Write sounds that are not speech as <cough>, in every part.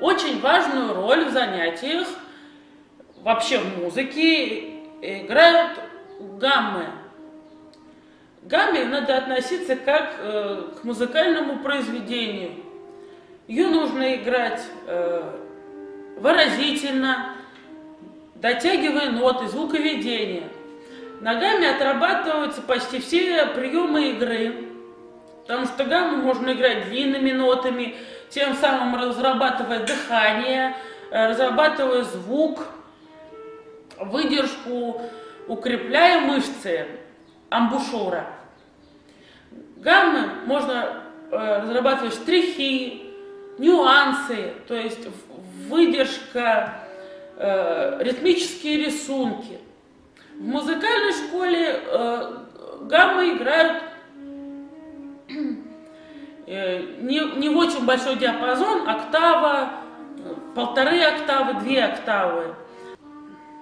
очень важную роль в занятиях, вообще в музыке, играют гаммы. Гамме надо относиться как э, к музыкальному произведению. Ее нужно играть э, выразительно, дотягивая ноты, звуковедение. Ногами отрабатываются почти все приемы игры, потому что гамму можно играть длинными нотами, тем самым разрабатывая дыхание, э, разрабатывая звук, выдержку, укрепляя мышцы амбушюра. Гаммы можно э, разрабатывать штрихи, нюансы, то есть выдержка, э, ритмические рисунки. В музыкальной школе э, гаммы играют не, не в очень большой диапазон, октава, полторы октавы, две октавы.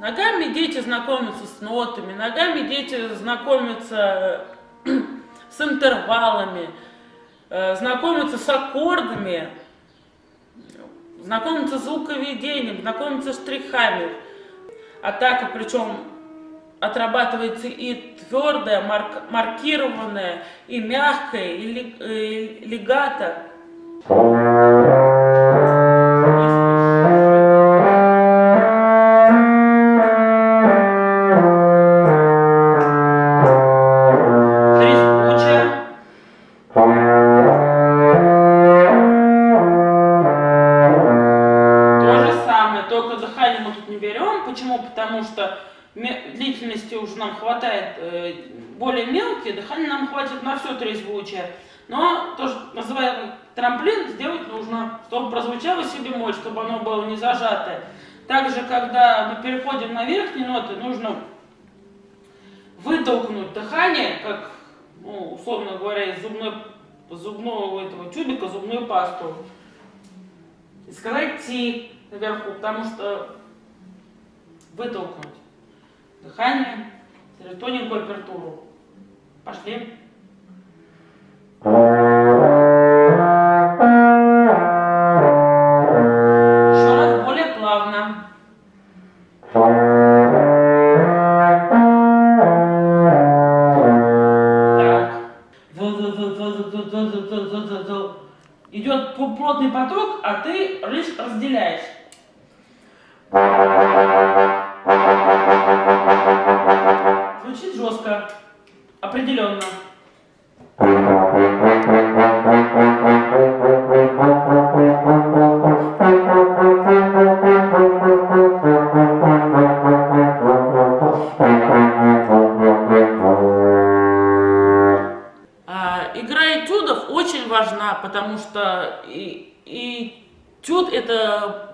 Ногами дети знакомятся с нотами, ногами дети знакомятся <clears throat> с интервалами, э, знакомятся с аккордами, знакомятся с звуковедением, знакомятся с штрихами. Атака, причем отрабатывается и твердая, марк, маркированная, и мягкая, и, и легато. Все трезвучие. Но тоже называемый трамплин сделать нужно, чтобы прозвучало себе моль, чтобы оно было не зажатое. Также, когда мы переходим на верхние ноты, нужно вытолкнуть дыхание, как, ну, условно говоря, из зубной, зубного этого тюбика зубную пасту. И сказать ти наверху, потому что вытолкнуть дыхание, тоненькую апертуру. Пошли. Идет плотный поток, а ты лишь разделяешь.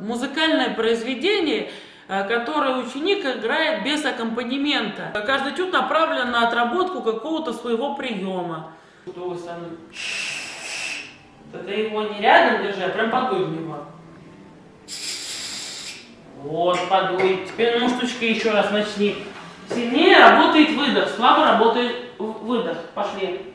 Музыкальное произведение, Э, который ученик играет без аккомпанемента. Каждый этюд направлен на отработку какого-то своего приема. Это его не рядом держи, а прям подуй в него. Вот, подуй. Теперь ну штучкой еще раз начни. Сильнее работает выдох, слабо работает выдох. Пошли.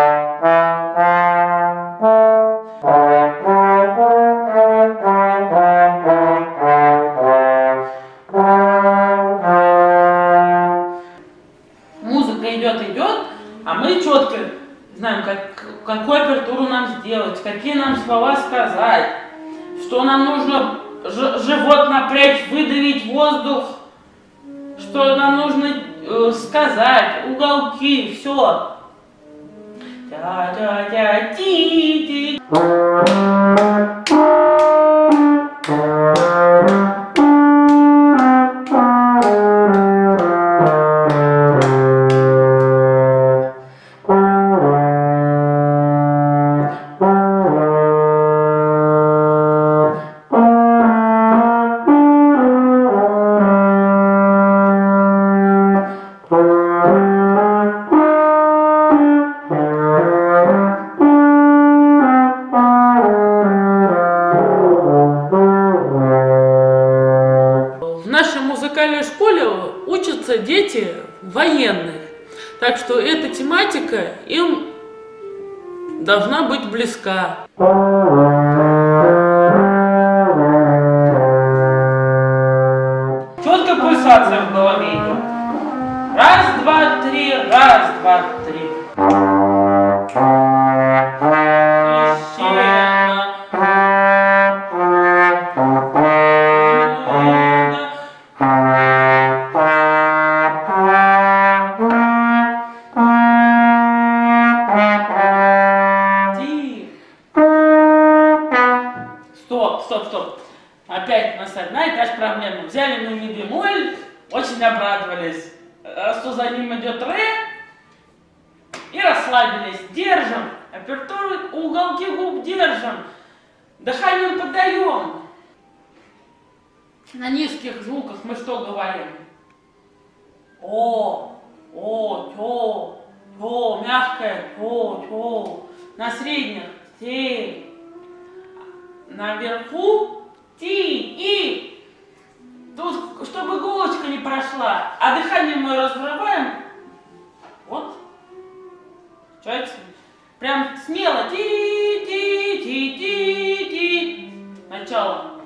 что нам нужно живот напрячь, выдавить воздух, что нам нужно э, сказать, уголки, все. Тя-тя-тя-ти-ти. Дети военных. Так что эта тематика им должна быть близка. И расслабились. Держим. Апертуру, уголки губ держим. Дыхание подаем. На низких звуках мы что говорим? О, о, тё, тё, мягкое, тё, тё. На средних ти. Наверху ти и. Тут, чтобы иголочка не прошла. А дыхание мы разрываем. Вот. Чувствуете? Прям смело. Ти, ти, ти, ти, ти. Начало.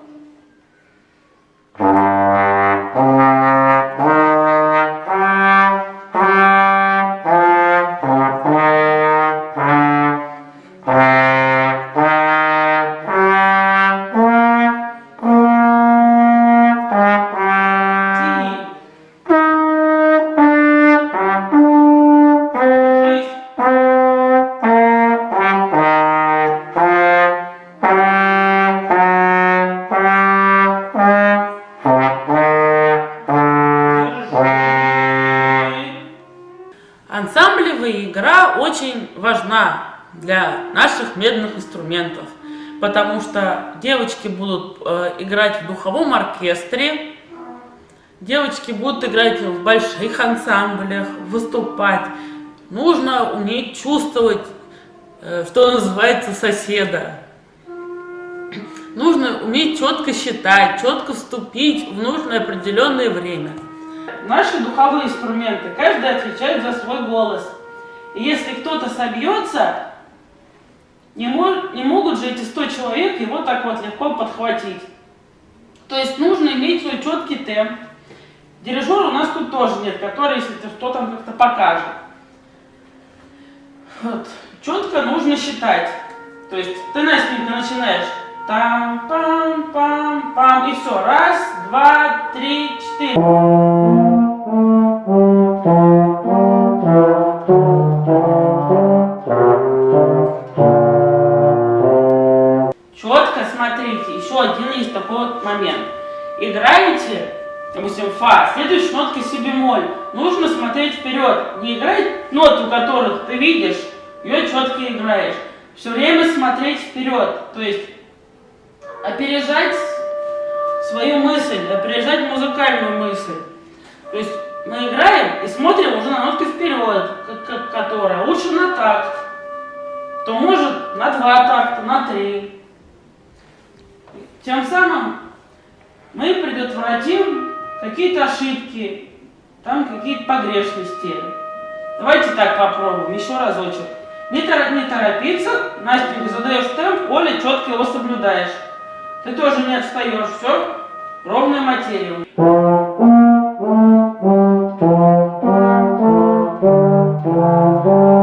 Важна для наших медных инструментов, потому что девочки будут э, играть в духовом оркестре, девочки будут играть в больших ансамблях, выступать. Нужно уметь чувствовать, э, что называется, соседа. Нужно уметь четко считать, четко вступить в нужное определенное время. Наши духовые инструменты, каждый отвечает за свой голос. И если кто-то собьется, не, мо- не могут же эти 100 человек его так вот легко подхватить. То есть нужно иметь свой четкий темп. Дирижера у нас тут тоже нет, который, если ты что там как-то покажет. Вот. Четко нужно считать. То есть ты, Настенька, начинаешь там пам пам пам и все. Раз, два, три, четыре. Играете, допустим, фа, следующей ноткой си бемоль. Нужно смотреть вперед. Не играть ноту, которую ты видишь, ее четко играешь. Все время смотреть вперед. То есть опережать свою мысль, опережать музыкальную мысль. То есть мы играем и смотрим уже на нотку вперед, которая лучше на такт, то может на два такта, на три. Тем самым мы предотвратим какие-то ошибки, там какие-то погрешности. Давайте так попробуем, еще разочек. Не, тор не торопиться, Настенька, задаешь темп, Оля, четко его соблюдаешь. Ты тоже не отстаешь, все, ровная материя. Thank you.